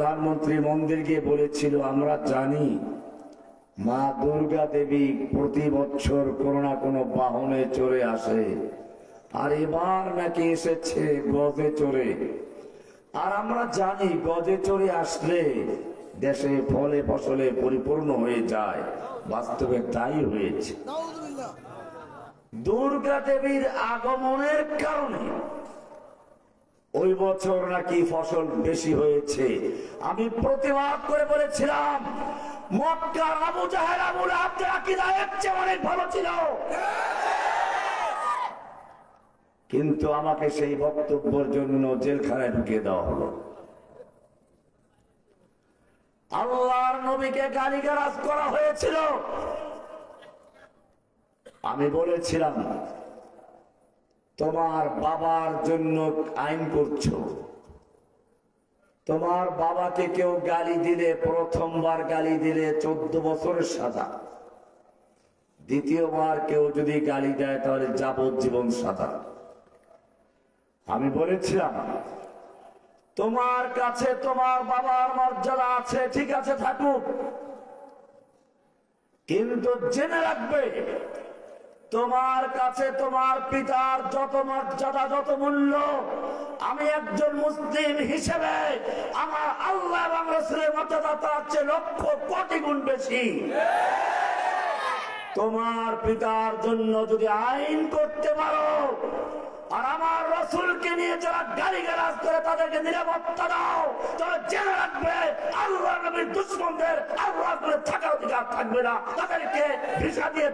প্রধানমন্ত্রী মন্দির গিয়ে বলেছিল আমরা জানি মা দুর্গা দেবী প্রতি বছর কোনো না কোনো বাহনে চড়ে আসে। আর এবার নাকি এসেছে গজে চড়ে। আর আমরা জানি গজে চড়ে আসলে দেশে ফলে ফসলে পরিপূর্ণ হয়ে যায়। বাস্তবে তাই হয়েছে। দুর্গা দেবীর আগমনের কারণে ওই বছর নাকি ফসল বেশি হয়েছে। আমি প্রতিবাদ করে বলেছিলাম আবু জাহের আবুল এর চেয়ে অনেক ভালো ছিল। কিন্তু আমাকে সেই বক্তব্যের জন্য জেলখানায় ঢুকিয়ে দেওয়া হলো। আল্লাহর নবীকে গালিগালাজ করা হয়েছিল। আমি বলেছিলাম তোমার বাবার জন্য আইন করছ। তোমার বাবাকে কেউ গালি দিলে, প্রথমবার গালি দিলে চোদ্দ বছরের সাজা। দ্বিতীয়বার কেউ যদি গালি দেয়, তাহলে যাবজ্জীবন সাজা। আমি বলেছিলাম, তোমার কাছে তোমার বাবার মর্যাদা আছে, ঠিক আছে, থাকুক। কিন্তু জেনে রাখবে তোমার কাছে তোমার পিতার যত মর্যাদা, যত মূল্য, আমি একজন মুসলিম হিসেবে আমার আল্লাহ এবং রসুলের মর্যাদা তার চেয়ে লক্ষ কোটি গুণ বেশি। তোমার পিতার জন্য যদি আইন করতে পারো আর আমার রসুলকে নিয়ে যারা গাড়ি গালাজ করে তাদেরকে নিরাপত্তা দাও তাহলে জেনে রাখবে আল্লাহ দুশ্মনদের আল্লাহ করে থাকার অধিকার থাকবে না। তাদেরকে ভিসা দিয়ে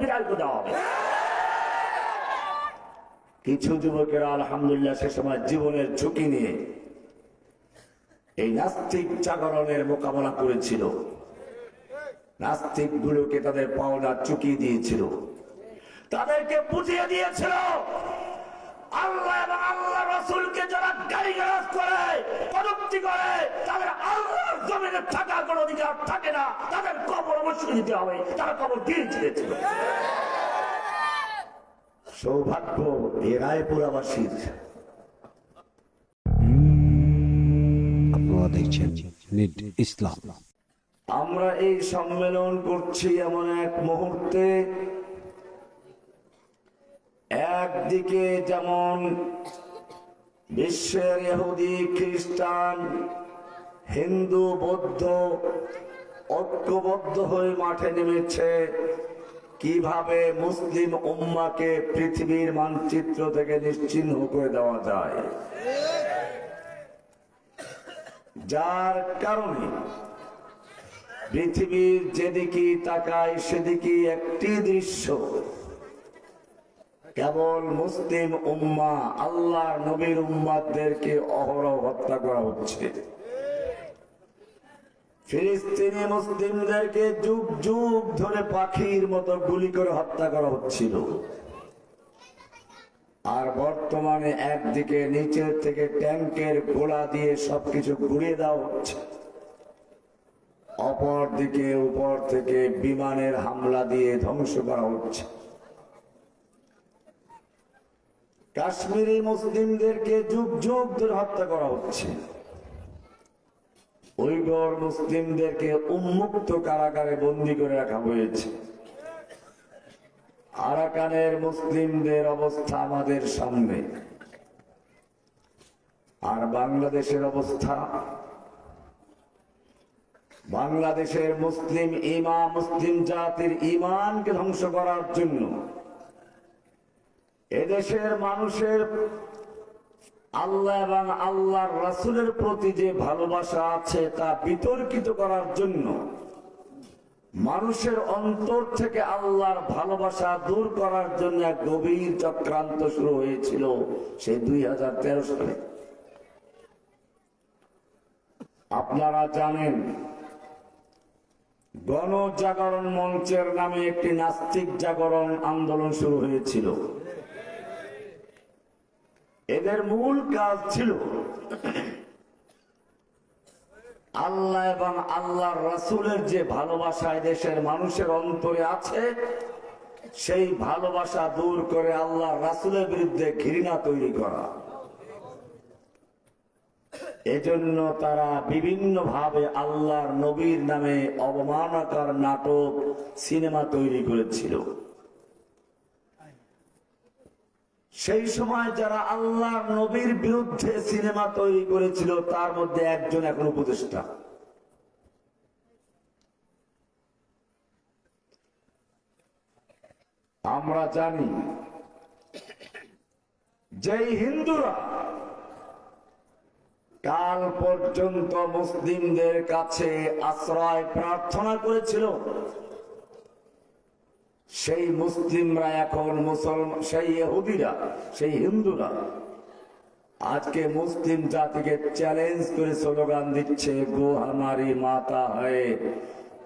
বিদায় করে দেওয়া হবে। কিছু যুবকেরা আলহামদুলিল্লাহ সে সময় জীবনের ঝুঁকি নিয়ে এই নাস্তিক জাগরণের মোকাবেলা করেছিল। নাস্তিক গুলোকে তাদের পাওনা চুকিয়ে দিয়েছিল। তাদেরকে বুঝিয়ে দিয়েছিল আল্লাহ এবং আল্লাহ রসুলকে যারা গাড়ি গালাজ করে প্রযুক্তি করে তাদের আল্লাহর জমিনে থাকার কোন অধিকার থাকে না। তাদের কবর অবশ্যই দিতে হবে। তারা কবর দিয়ে ছেড়েছিল? সৌভাগ্য এ রায়পুরাবাসীর আপনারা দেখছেন নিট ইসলাম। আমরা এই সম্মেলন করছি এমন এক মুহূর্তে একদিকে যেমন বিশ্বের ইহুদি, খ্রিস্টান, হিন্দু, বৌদ্ধ ঐক্যবদ্ধ হয়ে মাঠে নেমেছে, কীভাবে মুসলিম উম্মাকে পৃথিবীর মানচিত্র থেকে নিশ্চিহ্ন করে দেওয়া যায়? যার কারণে পৃথিবীর যেদিকে তাকায় সেদিকে একটি দৃশ্য কেবল মুসলিম উম্মা আল্লাহ নবীর উম্মাদেরকে অহরহ হত্যা করা হচ্ছে। ফিলিস্তিনি মুসলিমদেরকে যুগ যুগ ধরে পাখির মতো গুলি করে হত্যা করা হচ্ছিল। আর বর্তমানে একদিকে নিচের থেকে ট্যাঙ্কের গোলা দিয়ে সবকিছু ঘুরিয়ে দেওয়া হচ্ছে। অপর দিকে উপর থেকে বিমানের হামলা দিয়ে ধ্বংস করা হচ্ছে। কাশ্মীরি মুসলিমদেরকে যুগ যুগ ধরে হত্যা করা হচ্ছে। উইগর মুসলিমদেরকে উন্মুক্ত কারাগারে বন্দি করে রাখা হয়েছে। আরাকানের মুসলিমদের অবস্থা আমাদের সামনে। আর বাংলাদেশের অবস্থা? বাংলাদেশের মুসলিম ইমা মুসলিম জাতির ইমানকে ধ্বংস করার জন্য এদেশের মানুষের আল্লাহ এবং আল্লাহর রাসুলের প্রতি যে ভালোবাসা আছে তা বিতর্কিত করার জন্য মানুষের অন্তর থেকে আল্লাহর ভালোবাসা দূর করার জন্য এক গভীর চক্রান্ত শুরু হয়েছিল সেই দুই সালে। আপনারা জানেন, গণজাগরণ মঞ্চের নামে একটি নাস্তিক জাগরণ আন্দোলন শুরু হয়েছিল। এদের মূল কাজ ছিল আল্লাহ এবং আল্লাহর রাসূলের যে ভালোবাসা দেশের মানুষের অন্তরে আছে, সেই ভালোবাসা দূর করে আল্লাহ রাসূলের বিরুদ্ধে ঘৃণা তৈরি করা। এজন্য তারা বিভিন্ন ভাবে আল্লাহর নবীর নামে অবমাননাকর নাটক, সিনেমা তৈরি করেছিল। সেই সময় যারা আল্লাহর নবীর বিরুদ্ধে সিনেমা তৈরি করেছিল, তার মধ্যে একজন এখন উপদেষ্টা। আমরা জানি যেই হিন্দুরা কাল পর্যন্ত মুসলিমদের কাছে আশ্রয় প্রার্থনা করেছিল। সেই মুসলিমরা এখন মুসলমান, সেই ইহুদিরা, সেই হিন্দুরা, আজকে মুসলিম জাতিকে চ্যালেঞ্জ করে স্লোগান দিচ্ছে, গো হামারি মাতা হয়ে,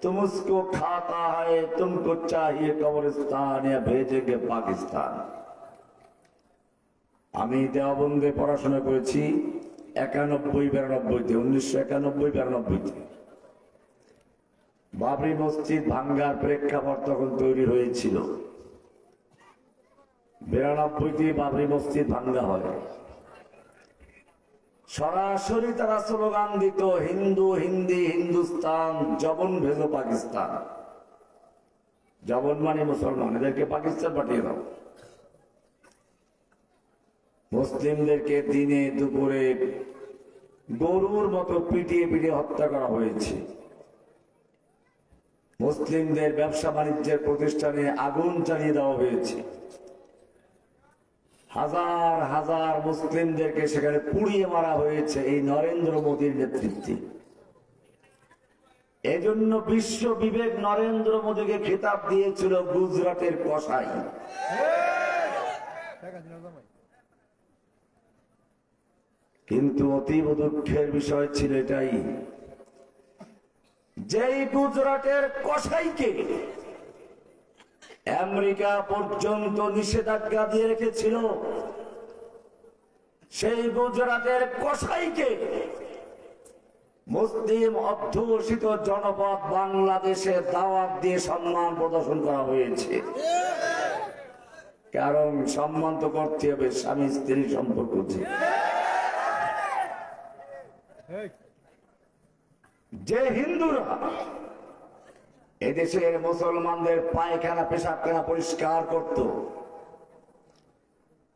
তুমসকো খাতা হয়ে, তুমকো চাহিয়ে কবরস্থান ভেজে গে পাকিস্তান। আমি দেওয়াবন্দে পড়াশোনা করেছি একানব্বই বিরানব্বইতে, উনিশশো একানব্বই বিরানব্বইতে। বাবরি মসজিদ ভাঙ্গার প্রেক্ষাপট তখন তৈরি হয়েছিল। বিরানব্বইতে বাবরি মসজিদ ভাঙ্গা হয়। সরাসরি তারা স্লোগান দিত, হিন্দু, হিন্দি, হিন্দুস্তান, জবন ভেজো পাকিস্তান। জবন মানে মুসলমান, এদেরকে পাকিস্তান পাঠিয়ে দাও। মুসলিমদেরকে দিনে দুপুরে গরুর মতো পিটিয়ে পিটিয়ে হত্যা করা হয়েছে। মুসলিমদের ব্যবসা বাণিজ্যের প্রতিষ্ঠানে আগুন জ্বালিয়ে দেওয়া হয়েছে। হাজার হাজার মুসলিমদেরকে সেখানে পুড়িয়ে মারা হয়েছে এই নরেন্দ্র মোদীর নেতৃত্বে। এজন্য বিশ্ব বিবেক নরেন্দ্র মোদীকে খেতাব দিয়েছিল গুজরাটের কসাই। কিন্তু অতীব দুঃখের বিষয় ছিল এটাই। যেই গুজরাটের কসাইকে আমেরিকা পর্যন্ত নিষেধাজ্ঞা দিয়ে রেখেছিল, সেই গুজরাটের কসাইকে মুসলিম অধ্যুষিত জনপদ বাংলাদেশে দাওয়াত দিয়ে সম্মান প্রদর্শন করা হয়েছে। কারণ সম্মান তো করতে হবে স্বামী স্ত্রী সম্পর্ক যে যে হিন্দুরা এদেশের মুসলমানদের পায়খানা, পেশাবখানা পরিষ্কার করত,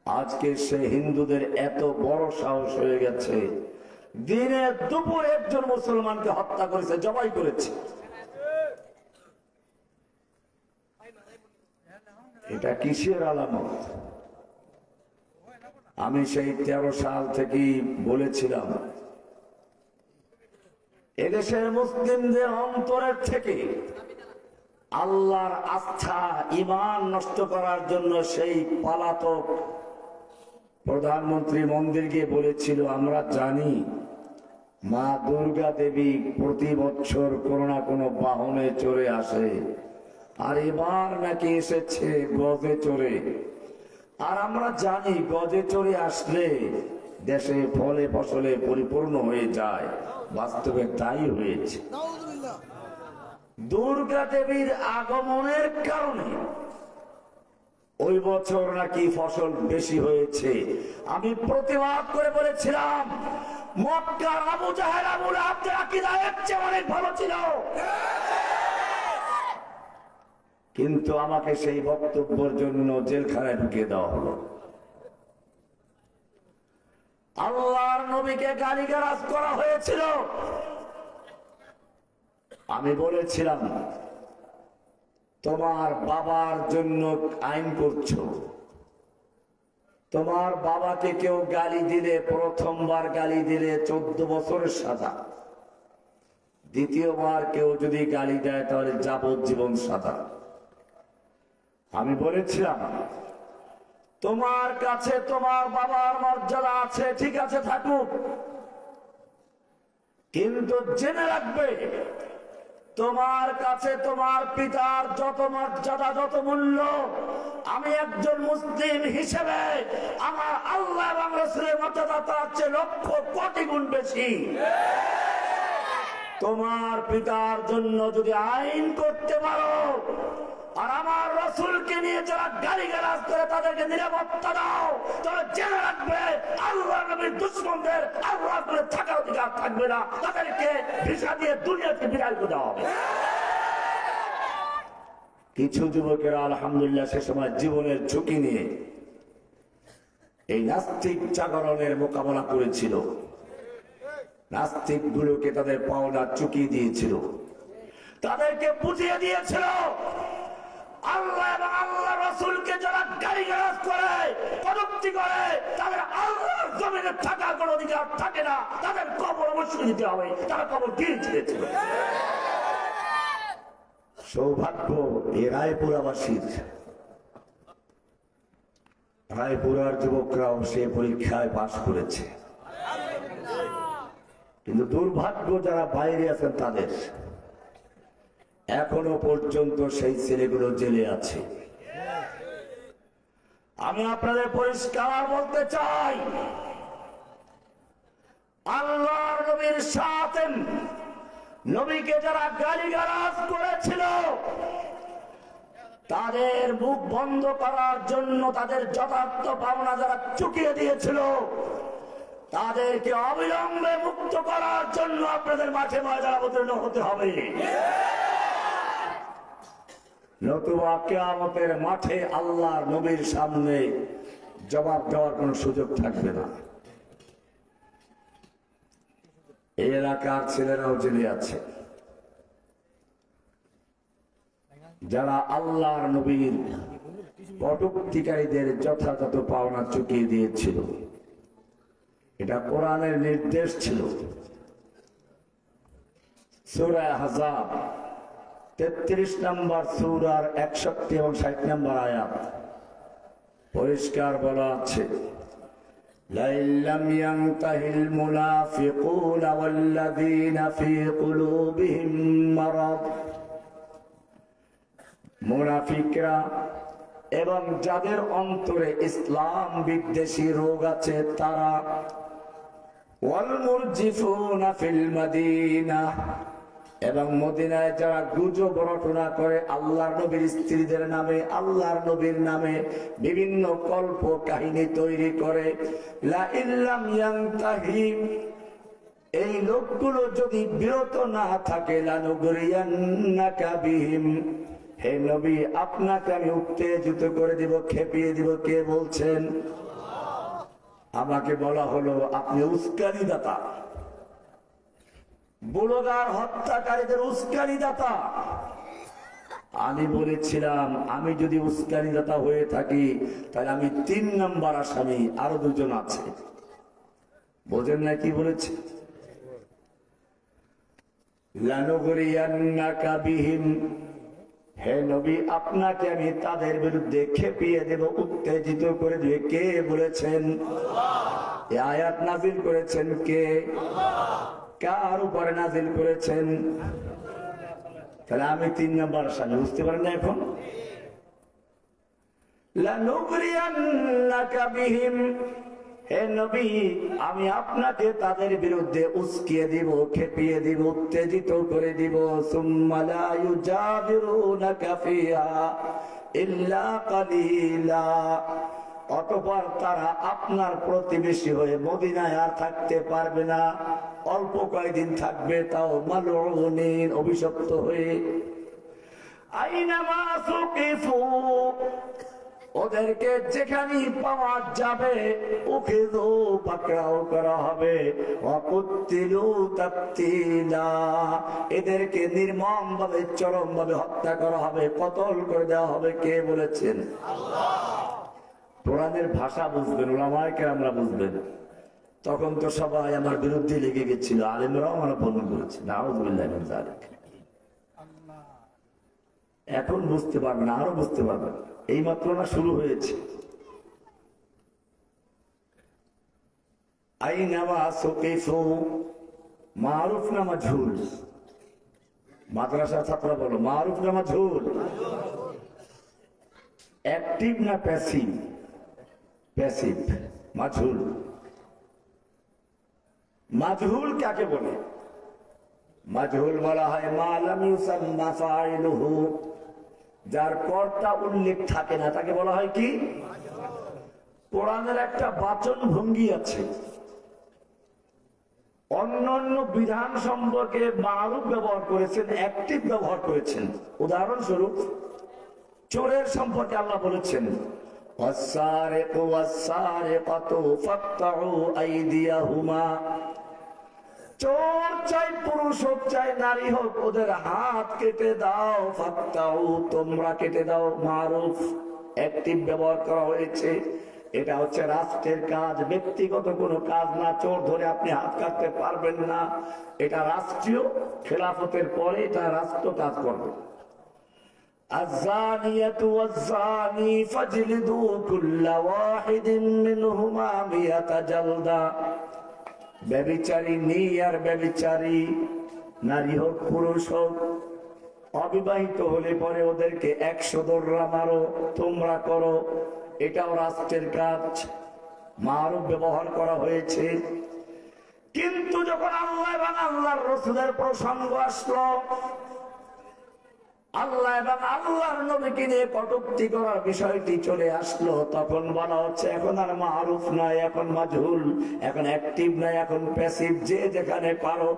আজকে সে হিন্দুদের এত বড় সাহস হয়ে গেছে। দিনে দুপুরে একজন মুসলমানকে হত্যা করেছে, জবাই করেছে। এটা কিসের আলামত? আমি সেই তেরো সাল থেকেই বলেছিলাম এদেশের মুসলিমদের অন্তরের থেকে আল্লাহর আস্থা ইমান নষ্ট করার জন্য সেই পালাতক প্রধানমন্ত্রী মন্দির গিয়ে বলেছিল, আমরা জানি মা দুর্গা দেবী প্রতি বছর কোনো না কোনো বাহনে চড়ে আসে আর এবার নাকি এসেছে গজে চড়ে। আর আমরা জানি গজে চড়ে আসলে দেশে ফলে ফসলে পরিপূর্ণ হয়ে যায়। বাস্তবে তাই হয়েছে। দুর্গা দেবীর আগমনের কারণে ওই বছর নাকি ফসল বেশি হয়েছে। আমি প্রতিবাদ করে বলেছিলাম মক্কার আবু জাহের আবু আব্দুল অনেক ভালো ছিল। কিন্তু আমাকে সেই বক্তব্যের জন্য জেলখানায় ঢুকিয়ে দেওয়া হলো। আল্লাহর নবীকে গালিগালাজ করা হয়েছিল। আমি বলেছিলাম, তোমার বাবার জন্য আইন করছ। তোমার বাবাকে কেউ গালি দিলে, প্রথমবার গালি দিলে চোদ্দ বছরের সাদা দ্বিতীয়বার কেউ যদি গালি দেয়, তাহলে যাবজ্জীবন সাদা আমি বলেছিলাম তোমার কাছে তোমার বাবার মর্যাদা আছে, ঠিক আছে, থাকুক। কিন্তু জেনে রাখবে, তোমার কাছে তোমার পিতার যত মর্যাদা, যত মূল্য, আমি একজন মুসলিম হিসেবে আমার আল্লাহ এবং রসুলের মর্যাদা তার চেয়ে লক্ষ কোটি গুণ বেশি। তোমার পিতার জন্য যদি আইন করতে পারো আর আমার রসুলকে নিয়ে যারা গাড়ি গালাজ করে তাদেরকে নিরাপত্তা দাও তারা জেনে রাখবে, আল্লাহ নবীর দুশ্মনদের আল্লাহ করে থাকার অধিকার থাকবে না, তাদেরকে ভিসা দিয়ে দুনিয়াতে বিদায় করে দেওয়া হবে। কিছু যুবকেরা আলহামদুলিল্লাহ সে সময় জীবনের ঝুঁকি নিয়ে এই নাস্তিক জাগরণের মোকাবেলা করেছিল। নাস্তিক গুলোকে তাদের পাওনা চুকিয়ে দিয়েছিল। তাদেরকে বুঝিয়ে দিয়েছিল আল্লাহ এবং আল্লাহ রসুলকে যারা গাড়িগারাজ করে, কটুক্তি করে, তাদের আল্লাহর জমিনে থাকার কোন অধিকার থাকে না। তাদের কবর অবশ্যই দিতে হবে, তারা কবর দিয়ে ছিঁড়েছিল সৌভাগ্য এ রায়পুরাবাসীর রায়পুরার যুবকরাও সে পরীক্ষায় পাশ করেছে। কিন্তু দুর্ভাগ্য যারা বাইরে আছেন তাদের এখনও পর্যন্ত সেই ছেলেগুলো জেলে আছে। আমি আপনাদের পরিষ্কার বলতে চাই, আল্লাহর নবীর সাথে নবীকে যারা গালিগালাজ করেছিল, তাদের মুখ বন্ধ করার জন্য তাদের যথার্থ পাওনা যারা চুকিয়ে দিয়েছিল, তাদেরকে অবিলম্বে মুক্ত করার জন্য আপনাদের মাঠে ময়দান অবতীর্ণ হতে হবে। নতুবা কেয়ামতের মাঠে আল্লাহর নবীর সামনে জবাব দেওয়ার কোনো সুযোগ থাকবে না। এলাকার ছেলেরাও জেলে আছে। যারা আল্লাহর নবীর কটুক্তিকারীদের যথাযথ পাওনা চুকিয়ে দিয়েছিল, এটা কোরআনের নির্দেশ ছিল। সুরায় হাজাব তেত্রিশ নম্বর সুরার একষট্টি এবং ষাট নম্বর আয়াত পরিষ্কার বলা আছে لئن لم ينته المنافقون والذين في قلوبهم مرض মুনাফিকরা এবং যাদের অন্তরে ইসলাম বিদ্বেষী রোগ আছে তারা ওয়ালমুরজিফুনা ফিল মাদিনা এবং মদিনায় যারা গুজব রটনা করে, আল্লাহর নবীর স্ত্রীদের নামে, আল্লাহর নবীর নামে বিভিন্ন কল্প কাহিনী তৈরি করে এই লোকগুলো যদি বিরত না থাকে হে নবী, আপনাকে আমি উত্তেজিত করে দিব, খেপিয়ে দিব। কে বলছেন? আমাকে বলা হলো, আপনি উস্কানি দাতা। বুড়োগার হত্যাকারীদের উস্কানি দাতা আমি বলেছিলাম, আমি যদি উস্কানি দাতা হয়ে থাকি, তাহলে আমি তিন নম্বর আসামি, আরও দুজন আছে। বোঝেন না কি বলেছে? হে নবী, আপনাকে আমি তাদের বিরুদ্ধে খেপিয়ে দেব, উত্তেজিত করে দিয়ে কে বলেছেন? আয়াত নাজিল করেছেন কে? কার উপরে নাজিল করেছেন? তাহলে আমি তিন নম্বর স্বামী বুঝতে পারেন না এখন? আমি আপনাকে তাদের বিরুদ্ধে উস্কিয়ে দিব, খেপিয়ে দিব, উত্তেজিত করে দিব। সুম্মা অতপর তারা আপনার প্রতিবেশী হয়ে মদিনায় আর থাকতে পারবে না। অল্প কয়েকদিন থাকবে, তাও মালুনিন অভিশপ্ত হয়ে। ওদেরকে যেখানেই পাওয়া যাবে ওকে পাকড়াও করা হবে। এদেরকে নির্মম ভাবে চরম ভাবে হত্যা করা হবে, কতল করে দেওয়া হবে, কে বলেছেন? কোরআনের ভাষা বুঝবেন ওলামায় আমরা বুঝবেন। তখন তো সবাই আমার বিরুদ্ধে লেগে গেছিল, আলেমরাও আমার বন্ধ করেছে। এখন বুঝতে পারবেন, আরও বুঝতে পারবেন। এই মাত্র না শুরু হয়েছে। মারুফ নামা ঝুল। মাদ্রাসা ছাত্র বলো, মারুফ নামা ঝুল। অ্যাক্টিভ না প্যাসিভ? প্যাসিভ মাঝুল মাঝহুল কাকে বলে? মাঝহুল বলা হয় মালাম যার কর্তা উল্লেখ থাকে না, তাকে বলা হয় কি? কোরআনের একটা বাচন ভঙ্গি আছে। অন্যান্য বিধান সম্পর্কে মারুফ ব্যবহার করেছেন, অ্যাক্টিভ ব্যবহার করেছেন। উদাহরণস্বরূপ, চোরের সম্পর্কে আল্লাহ বলেছেন والسارق والسارقة فاقطعوا أيديهما চোর চাই পুরুষ হোক চাই নারী হোক ওদের হাত কেটে দাও ফাক্তাও তোমরা কেটে দাও মারুফ অ্যাক্টিভ ব্যবহার করা হয়েছে এটা হচ্ছে রাষ্ট্রের কাজ ব্যক্তিগত কোনো কাজ না চোর ধরে আপনি হাত কাটতে পারবেন না এটা রাষ্ট্রীয় খেলাফতের পরে এটা রাষ্ট্র কাজ করবে الزانية والزاني فاجلدوا كل واحد منهما مئة جلدة ব্যবিচারী নেই আর ব্যবিচারী নারী হোক পুরুষ হোক অবিবাহিত হলে পরে ওদেরকে একশো দোররা মারো তোমরা করো এটাও রাষ্ট্রের কাজ মারও ব্যবহার করা হয়েছে কিন্তু যখন আল্লাহ এবং আল্লাহর রসুলের প্রসঙ্গ আসলো আল্লাহ এবং আল্লাহর নবীকে নিয়ে কটুক্তি করার বিষয়টি চলে আসলো। তখন বলা হচ্ছে, এখন আর মারুফ নাই, এখন মাজহুল, এখন অ্যাক্টিভ নাই, এখন প্যাসিভ, যে যেখানে পারো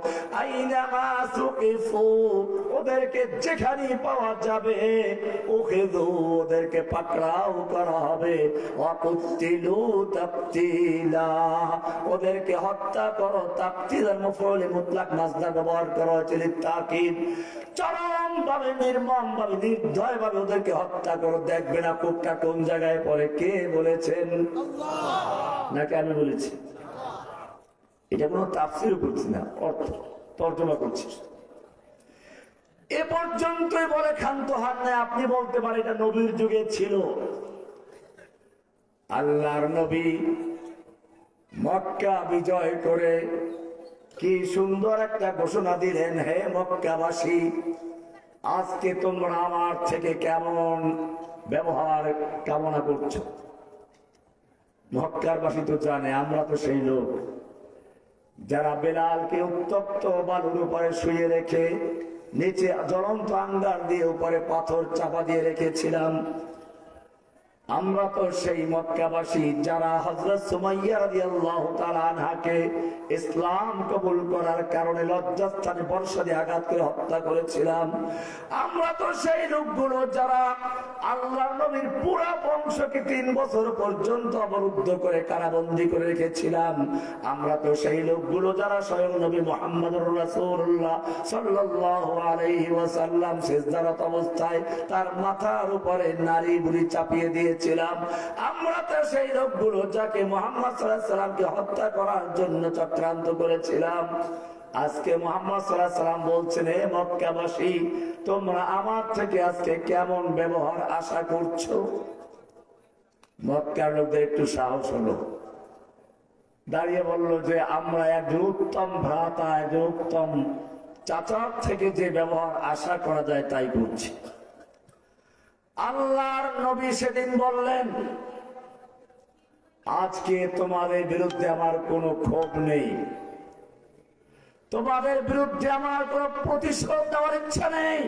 ওদেরকে যেখানে পাওয়া যাবে ওকে ওদেরকে পাকড়াও করা হবে। অকুত্তিলু তাকতিলা, ওদেরকে হত্যা করো, তাকতিলার মুফউলি মুতলাক মাসদার ব্যবহার করা হয়েছে তাকিদ। চরম ভাবে নির্মম ভাবে নির্দয় ভাবে ওদেরকে হত্যা করো। দেখবে না কোপটা কোন জায়গায় পড়ে কে বলেছেন? নাকি আমি বলেছি? এটা কোনো তাফসিরও করছি না অর্থ তর্জমা করছি। এ পর্যন্তই বলে ক্ষান্ত হাত নেই আপনি বলতে পারেন এটা নবীর যুগে ছিল। আল্লাহর নবী মক্কা বিজয় করে কি সুন্দর একটা ঘোষণা দিলেন হে মক্কাবাসী আজকে তোমরা আমার থেকে কেমন ব্যবহার কামনা করছ? মক্কারবাসী তো জানে, আমরা তো সেই লোক। যারা বেলালকে উত্তপ্ত বালুর উপরে শুয়ে রেখে, নিচে জ্বলন্ত আঙ্গার দিয়ে উপরে পাথর চাপা দিয়ে রেখেছিলাম আমরা তো সেই মক্কাবাসী যারা হজরত সুমাইয়া রাদিয়াল্লাহু তাআলা আনহাকে ইসলাম কবুল করার কারণে লজ্জাস্থানে বর্ষা দিয়ে আঘাত করে হত্যা করেছিলাম, আমরা তো সেই লোকগুলো যারা আল্লাহ নবীর পুরা বংশকে তিন বছর পর্যন্ত অবরুদ্ধ করে কারাবন্দি করে রেখেছিলাম, আমরা তো সেই লোকগুলো যারা স্বয়ং নবী মোহাম্মদুর রাসূলুল্লাহ ওয়াসাল্লাম সিজদারত অবস্থায় তার মাথার উপরে নারী বুড়ি চাপিয়ে দিয়েছিলাম আমরা তো সেই লোকগুলো যাকে মোহাম্মদ সাল্লামকে হত্যা করার জন্য চক্রান্ত করেছিলাম। আজকে মোহাম্মদ সাল্লাহ সাল্লাম বলছেন, হে মক্কাবাসী, তোমরা আমার থেকে আজকে কেমন ব্যবহার আশা করছ? মক্কার লোকদের একটু সাহস হলো। দাঁড়িয়ে বলল যে, আমরা একজন উত্তম ভ্রাতা একজন উত্তম চাচার থেকে যে ব্যবহার আশা করা যায় তাই করছি। আল্লাহর নবী সেদিন বললেন, আজকে তোমাদের বিরুদ্ধে আমার কোনো ক্ষোভ নেই। তোমাদের বিরুদ্ধে আমার কোনো প্রতিশোধ দেওয়ার ইচ্ছা নেই।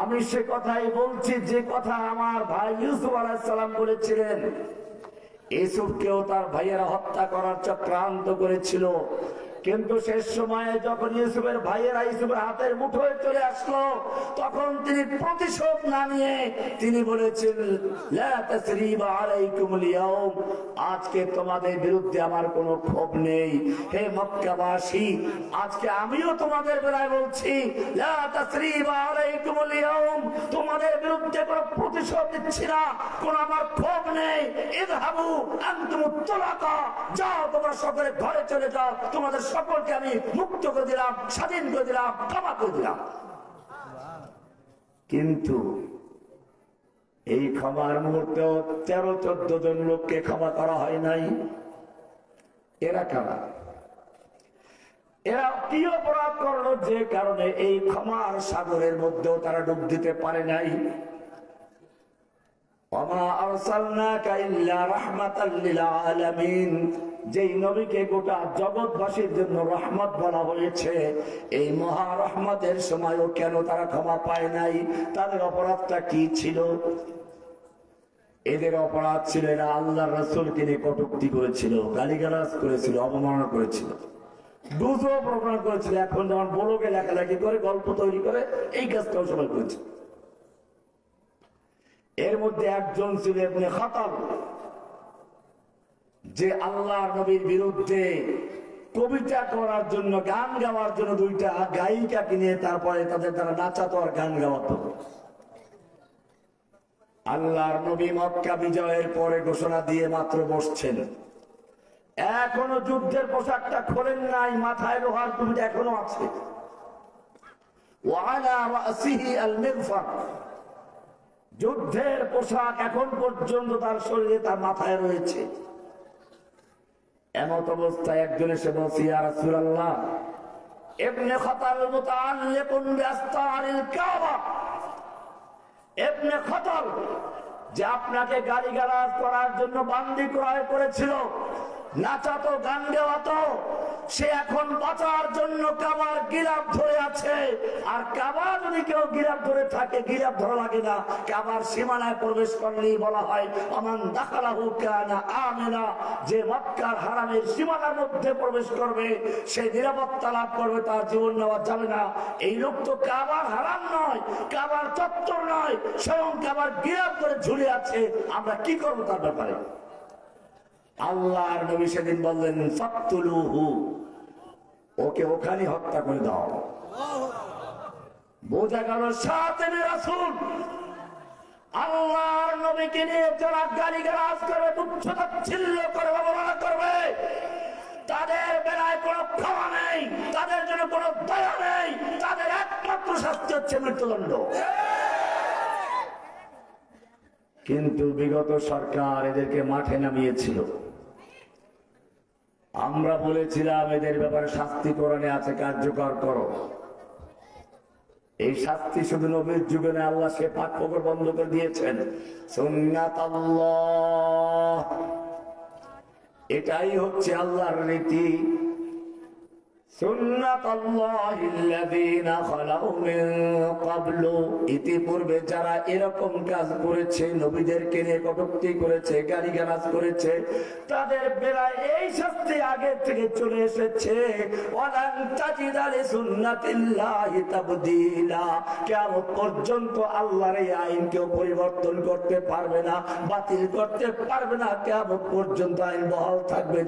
আমি সে কথাই বলছি, যে কথা আমার ভাই ইউসুফ আলাইহিস সালাম বলেছিলেন ইউসুফকেও তার ভাইয়েরা হত্যা করার চক্রান্ত করেছিল। কিন্তু শেষ সময়ে যখন ইউসুফের ভাইয়েরা ইউসুফের হাতের মুঠোয় চলে আসলো, তখন তিনি প্রতিশোধ না নিয়ে তিনি বলেছেন আজকে তোমাদের বিরুদ্ধে আমার কোনো ক্ষোভ নেই। হে মক্কাবাসী, আজকে আমিও তোমাদের বেলায় বলছি তোমাদের বিরুদ্ধে কোনো প্রতিশোধ নিচ্ছি না, কোন আমার ক্ষোভ নেই। ইযহাবু আনতুম তুলাকা, যাও তোমরা সকলে ঘরে চলে যাও, তোমাদের সকলকে আমি মুক্ত করে দিলাম, স্বাধীন করে দিলাম, ক্ষমা করে দিলাম। কিন্তু এই ক্ষমার মুহূর্তেও তেরো, চোদ্দ জন লোককে ক্ষমা করা হয় নাই। এরা কারা? এরা কি অপরাধ করল যে কারণে এই ক্ষমার সাগরের মধ্যেও তারা ডুব দিতে পারে নাই? রাহমাতাল লিল যেই নবীকে গোটা জগৎবাসীর জন্য রহমত বলা হয়েছে, এই মহা রহমতের সময়ও কেন তারা ক্ষমা পায় নাই? তাদের অপরাধটা কি ছিল? এদের অপরাধ ছিল এরা আল্লাহ রসুলকে নিয়ে কটুক্তি করেছিল, গালিগালাজ করেছিল অবমাননা করেছিল। দুধও প্রমাণ করেছিল। এখন যেমন বড়কে লেখালেখি করে গল্প তৈরি করে, এই কাজটাও সবাই করেছে। এর মধ্যে একজন ছিল এমনি খাতাল যে আল্লাহ নবীর বিরুদ্ধে কবিতা করার জন্য, গান গাওয়ার জন্য দুইটা গায়িকা কিনে তারপরে তাদের দ্বারা নাচাতো আর গান গাওয়াতো। আল্লাহর নবী মক্কা বিজয়ের পরে ঘোষণা দিয়ে মাত্র বসছেন। এখনও যুদ্ধের পোশাকটা খোলেন নাই, মাথায় লোহার টুপিটা এখনও আছে। ওয়ালা রাসিহি আল মিগফার যুদ্ধের পোশাক এখন পর্যন্ত তার শরীরে তার মাথায় রয়েছে। এমত অবস্থায় একজন এসে বলছি, ইয়া রাসূলুল্লাহ, ইবনে খাতাল মুতাআল্লিকুন বিআস্তারিল কাবা। ইবনে খাতাল যে আপনাকে গাড়ি গালাজ করার জন্য বান্দি ক্রয় করেছিল নাচাতো, গান গাওয়াতো, সে এখন বাঁচার জন্য কাবার গিরাপ ধরে আছে। আর কাবা যদি কেউ গিরাপ ধরে থাকে গিরাপ ধরা লাগে না। কাবার সীমানায় প্রবেশ করলেই বলা হয় আমান দাখালাহু কানা আমিনা। যে মক্কার হারামের সীমানার মধ্যে প্রবেশ করবে, সে নিরাপত্তা লাভ করবে, তার জীবন নেওয়া যাবে না। এই লোক তো কাবার হারাম নয়, কাবার চত্বর নয়, স্বয়ং কাবার গিরাপ করে ঝুলে আছে। আমরা কি করব তার ব্যাপারে? আল্লাহর নবী সেদিন বললেন ওকে ওখানে হত্যা করে দাও। বোঝা গেল রাসূল। আল্লাহর নবীকে নিয়ে যারা গালি গালাজ করবে তুচ্ছ করবে অবমাননা করবে, তাদের বেলায় কোনো ক্ষমা নেই, তাদের জন্য কোনো দয়া নেই, তাদের একমাত্র শাস্তি হচ্ছে মৃত্যুদণ্ড। কিন্তু বিগত সরকার এদেরকে মাঠে নামিয়েছিল। আমরা বলেছিলাম, এদের ব্যাপারে শাস্তি কোরআনে আছে, কার্যকর করো। এই শাস্তি শুধু নবীর যুগে না আল্লাহ সে পাক পকর বন্ধ করে দিয়েছেন। সুন্নাত আল্লাহ। এটাই হচ্ছে আল্লাহর রীতি পর্যন্ত আল্লাহর এই আইন কেউ পরিবর্তন করতে পারবে না, বাতিল করতে পারবে না। কিয়ামত পর্যন্ত আইন বহাল থাকবে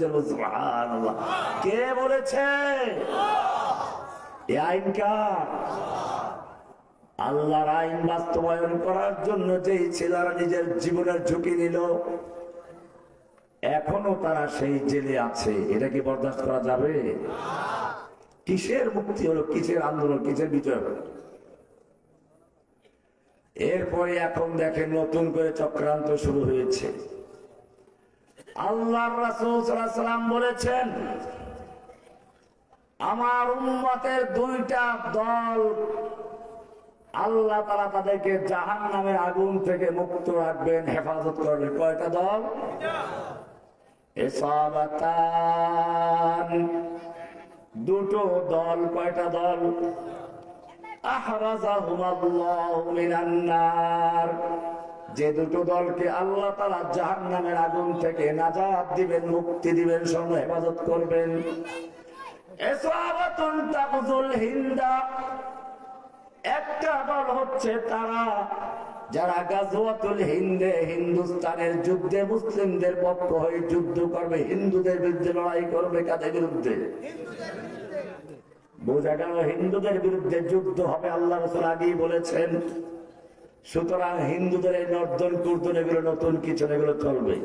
কে বলেছে? এই আইন কার? আল্লাহর আইন বাস্তবায়ন করার জন্য যেই ছেলেরা নিজের জীবনের ঝুঁকি নিল, এখনও তারা সেই জেলে আছে। এটা কি বরদাস্ত করা যাবে? কিসের মুক্তি হলো? কিসের আন্দোলন? কিসের বিজয় হলো? এরপরে এখন দেখেন নতুন করে চক্রান্ত শুরু হয়েছে। আল্লাহ রাসূল সাল্লাম বলেছেন আমার উম্মতের দুইটা দল আল্লাহ তারা তাদেরকে জাহান নামের আগুন থেকে মুক্ত রাখবেন, হেফাজত করবেন। কয়টা দল? দুটো দল, কয়টা দল? যে দুটো দলকে আল্লাহ তারা জাহান নামের আগুন থেকে নাজাত দিবেন, মুক্তি দিবেন সঙ্গে হেফাজত করবেন। একটা দল হচ্ছে তারা, যারা গাজওয়াতুল হিন্দে, হিন্দুস্তানের যুদ্ধে মুসলিমদের পক্ষ হয়ে যুদ্ধ করবে, হিন্দুদের বিরুদ্ধে লড়াই করবে কাদের বিরুদ্ধে? বোঝা গেল হিন্দুদের বিরুদ্ধে যুদ্ধ হবে, আল্লাহ রসুল আগেই বলেছেন। সুতরাং হিন্দুদের এই নর্দন কুর্দন, এগুলো নতুন কিছু এগুলো চলবে।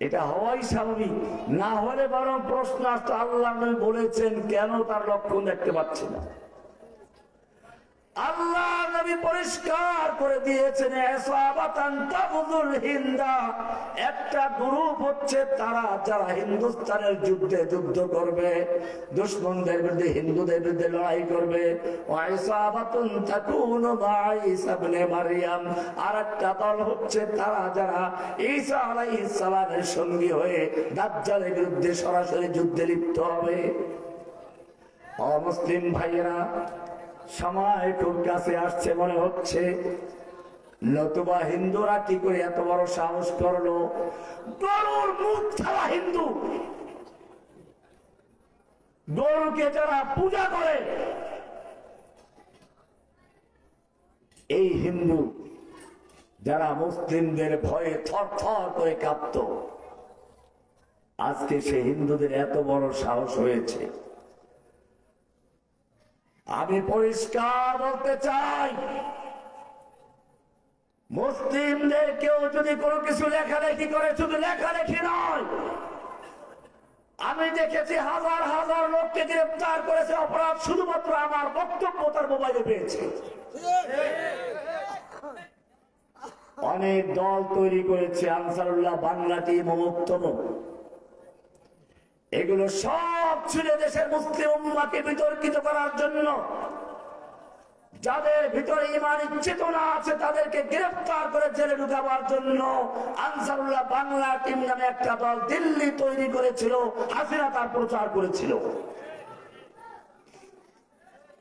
এটা হওয়াই স্বাভাবিক। না হলে বরং প্রশ্ন আসতো, আল্লাহ বলেছেন, কেন তার লক্ষণ দেখতে পাচ্ছি না? আল্লাহ নবী পরিষ্কার করে দিয়েছেন হিন্দা। একটা গ্রুপ হচ্ছে তারা যারা হিন্দুস্তানের যুদ্ধে যুদ্ধ করবে বিরুদ্ধে, হিন্দুদের বিরুদ্ধে লড়াই করবে। আর একটা দল হচ্ছে তারা যারা ঈসা সঙ্গী হয়ে দাজ্জালের বিরুদ্ধে সরাসরি যুদ্ধে লিপ্ত হবে। অমুসলিম ভাইয়েরা সময় খুব কাছে আসছে মনে হচ্ছে। নতুবা হিন্দুরা কি করে এত বড় সাহস করল? গরুর মুখ ছাড়া হিন্দু। গরুকে যারা পূজা করে, এই হিন্দু যারা মুসলিমদের ভয়ে থর থর করে কাঁপত, আজকে সে হিন্দুদের এত বড় সাহস হয়েছে। আমি পরিষ্কার বলতে চাই, মুসলিমদের কেউ যদি কোনো কিছু লেখালেখি করে, শুধু লেখালেখি নয়, আমি দেখেছি হাজার হাজার লোককে গ্রেপ্তার করেছে অপরাধ, শুধুমাত্র আমার বক্তব্য তার মোবাইলে পেয়েছে। অনেক দল তৈরি করেছে আনসারুল্লাহ বাংলা টিম মুক্তম এগুলো সব ছিল দেশের মুসলিম উম্মাকে বিতর্কিত করার জন্য যাদের ভিতরে ইমানি চেতনা আছে, তাদেরকে গ্রেফতার করে জেলে ঢুকাবার জন্য আনসারুল্লাহ বাংলা টিম নামে একটা দল দিল্লি তৈরি করেছিল, হাসিনা তার প্রচার করেছিল।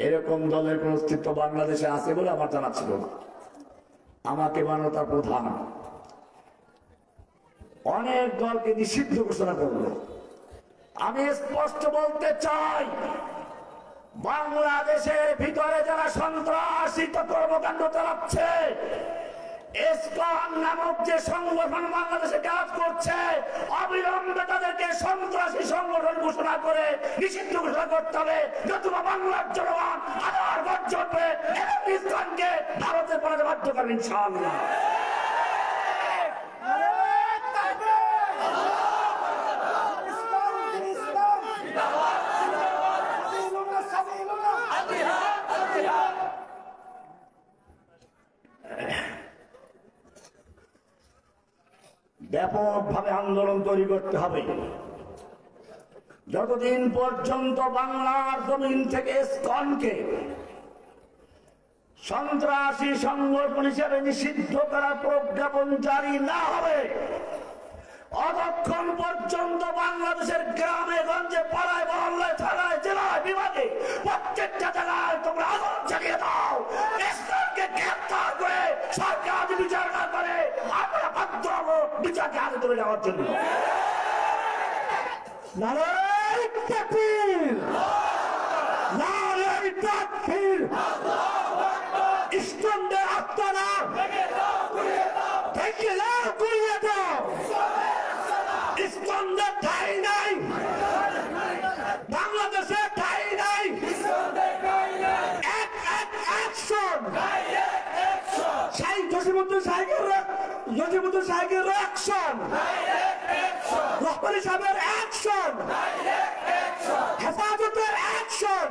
এরকম দলের কোন অস্তিত্ব বাংলাদেশে আছে বলে আমার জানা ছিল না। আমাকে বানানো তার প্রধান। অনেক দলকে নিষিদ্ধ ঘোষণা করল। আমি স্পষ্ট বলতে চাই, বাংলাদেশের ভিতরে যারা সন্ত্রাসিত কর্মকাণ্ড চালাচ্ছে নামক যে সংগঠন বাংলাদেশে কাজ করছে, অবিলম্বে তাদেরকে সন্ত্রাসী সংগঠন ঘোষণা করে নিষিদ্ধ ঘোষণা করতে হবে। নতুবা বাংলার জনগণ আবার গর্জবে এবং ইসকনকে ভারতে পড়াতে বাধ্য করবে, ইনশাআল্লাহ। আন্দোলন তৈরি করতে হবে। যতদিন পর্যন্ত বাংলার জমিন থেকে স্কনকে সন্ত্রাসী সংগঠন হিসেবে নিষিদ্ধ করার প্রজ্ঞাপন জারি না হবে, অতক্ষণ পর্যন্ত বাংলাদেশের গ্রামে, গঞ্জে, পাড়ায়, মহল্লায়, থানায়, জেলায়, বিভাগে প্রত্যেকটা জায়গায় তোমরা আগুন চালিয়ে দাও। গ্রেফতার করে সরকার বিচার না করে বাধ্য হব বিচারকে হাতে তুলে নেওয়ার জন্য তাকবীর! নারায় তাকবীর! ইসলামদের আত্মারা থেকে লাভ করিয়ে দাও ইসলামদের ঠাই নাই বাংলাদেশে ঠাই নাই এক এক অ্যাকশন সাই জসিমুদ্দিন সাহেবের জসিমুদ্দিন সাহেবের অ্যাকশন রহমানি সাহেবের অ্যাকশন হেফাজতের অ্যাকশন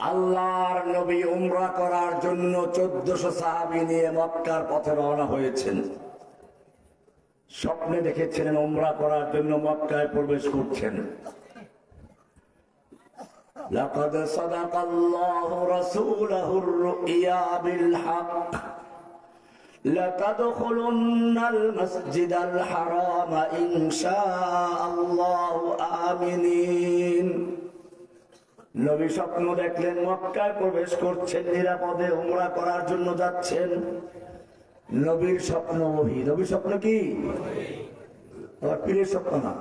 আল্লাহর নবী উমরা করার জন্য চোদ্দশো সাহাবি নিয়ে মক্কার পথে রওনা হয়েছেন। স্বপ্নে দেখেছিলেন উমরা করার জন্য মক্কায় প্রবেশ করছেন। لقد صدق الله رسوله الرؤيا بالحق لتدخلن المسجد الحرام إن شاء الله آمنين নবী স্বপ্ন দেখলেন মক্কায় প্রবেশ করছেন নিরাপদে উমরা করার জন্য যাচ্ছেন নবীর স্বপ্ন ওহি নবীর স্বপ্ন কি আবার পীরের স্বপ্ন না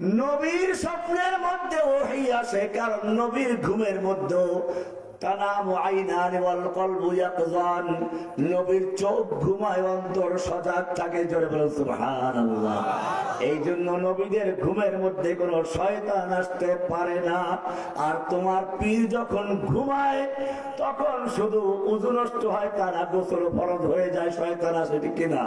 নবীর স্বপ্নের মধ্যে ওহি আসে কারণ নবীর ঘুমের মধ্যে নবীর চোখ ঘুমায় অন্তর সজাগ এই জন্য নবীদের ঘুমের মধ্যে কোনো শয়তান আসতে পারে না। আর তোমার পীর যখন ঘুমায়, তখন শুধু উজু নষ্ট হয়, তারা গোসল ফরজ হয়ে যায়, শয়তান আসে ঠিক কিনা?